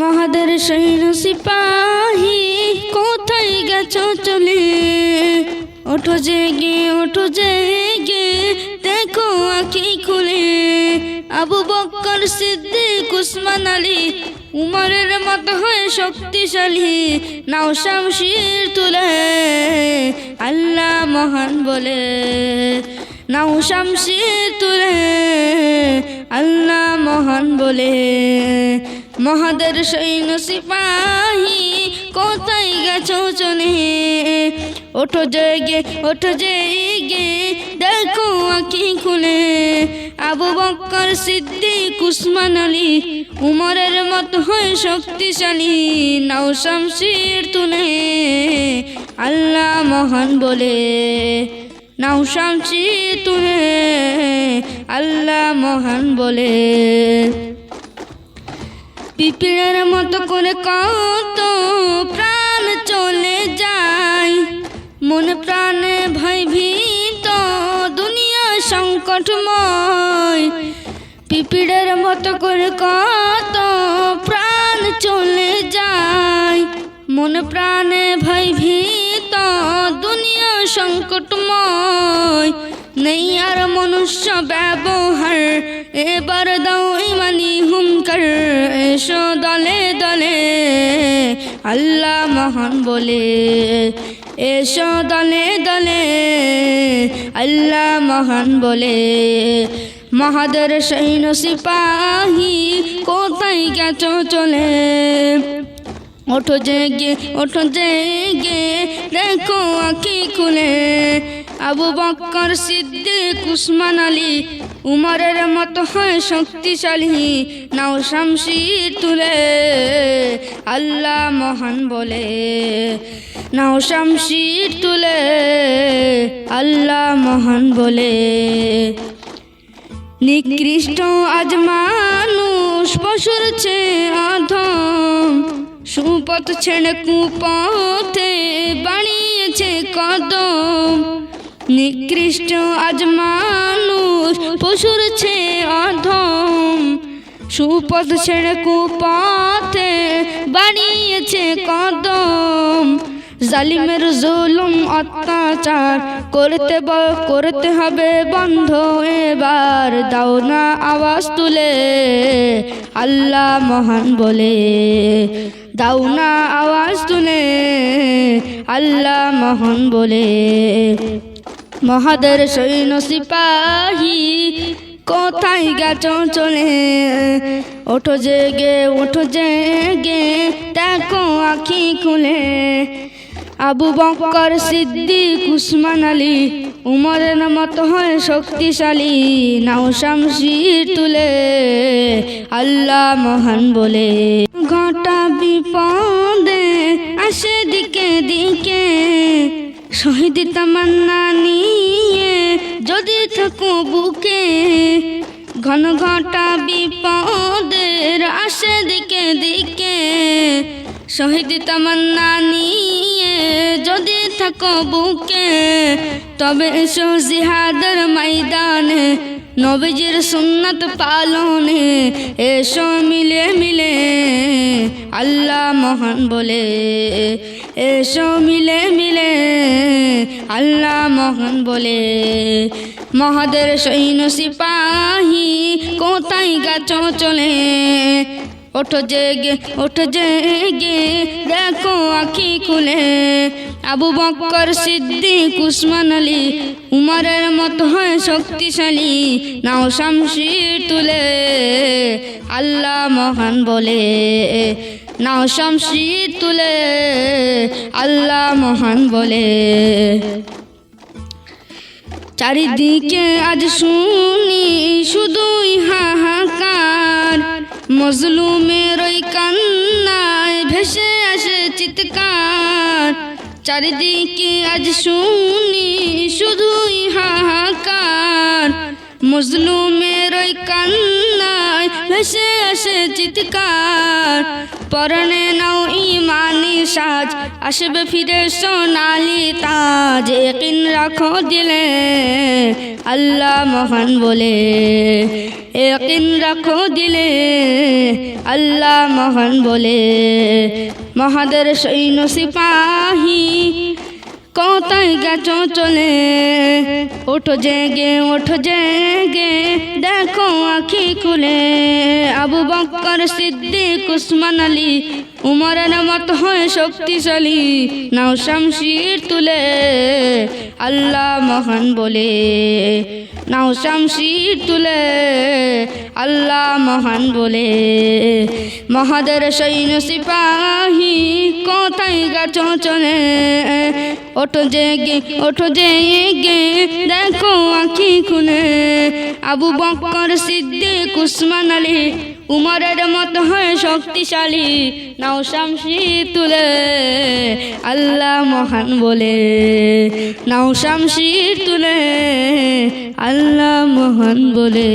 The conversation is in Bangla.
মহাদের সৈন্য সিপাহী কোথায় গেছ চলে? ওঠো যে জেগে, ওঠো জেগে, দেখো আঁখি খুলে। আবু বক্কর সিদ্দিক, উসমান আলী, উমরের মতো হয়ে শক্তিশালী, নাও শামশির তুলে। আল্লাহ মহান বলে, নাও শামশির তুলে। আল্লাহ মহান বলে মহাদের সৈন্য সিপাহী কোথায় গেছো চলে ওঠো জেগে ওঠো জেগে দেখো আঁকি খুলে। আবু বক্কর সিদ্দিক, উসমান আলী, উমরের মতো হয়ে শক্তিশালী, নাও শামশির তুলে। আল্লাহ মহান বলে, নাও শামশির তুলে। আল্লাহ মহান বলে। পিপিলের মতো করে কত প্রাণ চলে যায়। মনে প্রাণে ভয় ভীত দুনিয়া সংকটময়। পিপিলের মতো করে কত প্রাণ চলে যায়। মনে প্রাণে ভয় ভীত দুনিয়া সংকটময়। নেই আর মনুষ্য ব্যবহার, এবার দাও ইমানি হুমকার দলে দলে আল্লাহ মহান বলে, এসো দলে দলে আল্লাহ মহান বলে। মহাদের সৈন্য সিপাহী কোথায় গেছো চলে? ওঠো জেগে ওঠো জেগে, দেখো আঁকি খুলে। আবু বক্কর সিদ্দিক, উসমান আলী, উমরের মতো হয় শক্তিশালী। নাও শামশির তুলে, আল্লাহ মহান বলে। নাও শামশির তুলে, আল্লাহ মহান বলে। নিকৃষ্ট আজ মানুষ পশুর চেয়ে অধম। সুপথ ছেড়ে কুপথে বানিয়েছে কদম। নিকৃষ্ট আজ মানুষ পশুর চেয়ে অধম। সুপথ ছেড়ে কুপথে বানিয়েছে কদম। জালিমের জুলুম অত্যাচার করতে করতে হবে বন্ধ এবার। দাও না আওয়াজ তুলে, আল্লাহ মহান বলে। দাও না আওয়াজ তুলে, আল্লাহ মহান বলে। মহাদের সৈন্য সিপাহী কোথায় গেছ চলে ওঠো জেগে ওঠো জেগে, দেখো আখি খুলে। আবু বকর সিদ্দিক, উসমান আলী, উমরের মতো হয় শক্তিশালী। নাও শামশির তুলে, আল্লাহ মহান বলে। ঘটা বিপদে আসে দিকে দিকে শহীদ তামান্না নিয়ে যদি থাকো বুকে, ঘন ঘটা বিপদের আসে দিকে দিকে, শহীদ তামান্না নিয়ে যদি থাকো বুকে, তবে এসো জিহাদের ময়দানে, নবীজির সুন্নত পালনে এসো মিলে মিলে, আল্লাহ মহান বলে। এসো মিলে মিলে আল্লাহ মহান বলে। মহাদের সৈন্য সিপাহী কোথায় গাছ চলে ওঠো জেগে ওঠো জেগে, দেখো আখি খুলে। আবু বক্কর সিদ্দিক, উসমান আলী, উমরের মতো হয় শক্তিশালী। নাও শামশির তুলে, আল্লাহ মহান বলে। নাও শামশির তুলে, আল্লাহ মহান বলে। চারিদিকে আজ শুনি শুধুই হাহাকার, মজলুমের ওই কান্নায় ভেসে আসে চিৎকার। চারিদিকে আজ শুনি শুধুই হাহাকার, মজলুমের ওই কান্নায় ভেসে আসে চিৎকার। পরনে নাও ইমানি সাজ, আসবে ফিরে সোনালি তাজ। একিন রাখো দিলে আল্লাহ মহান বলে। একিন রাখো দিলে আল্লাহ মহান বলে। মহাদের সৈন্য সিপাহী কোথায় গেছো চলে? ওঠো জেগে ওঠো জেগে, দেখো আখি খুলে। বক্কর সিদ্দিক, উসমান আলী। উমরের মত হয় শক্তিশালী। নাও শামশির তুলে, আল্লাহ মহান বলে। নাও শামশির তুলে, আল্লাহ মহান বলে। মহাদের সৈন্য সিপাহী কোথায় গেছো চলে ওঠো জেগে ওঠো জেগে, দেখো আখি খুলে। আবু বক্কর সিদ্দিক, উসমান আলী। উমরের মত হয় শক্তিশালী। নাও শামসি তুলে, আল্লাহ মহান বলে। নাও শামসি তুলে, আল্লাহ মহান বলে।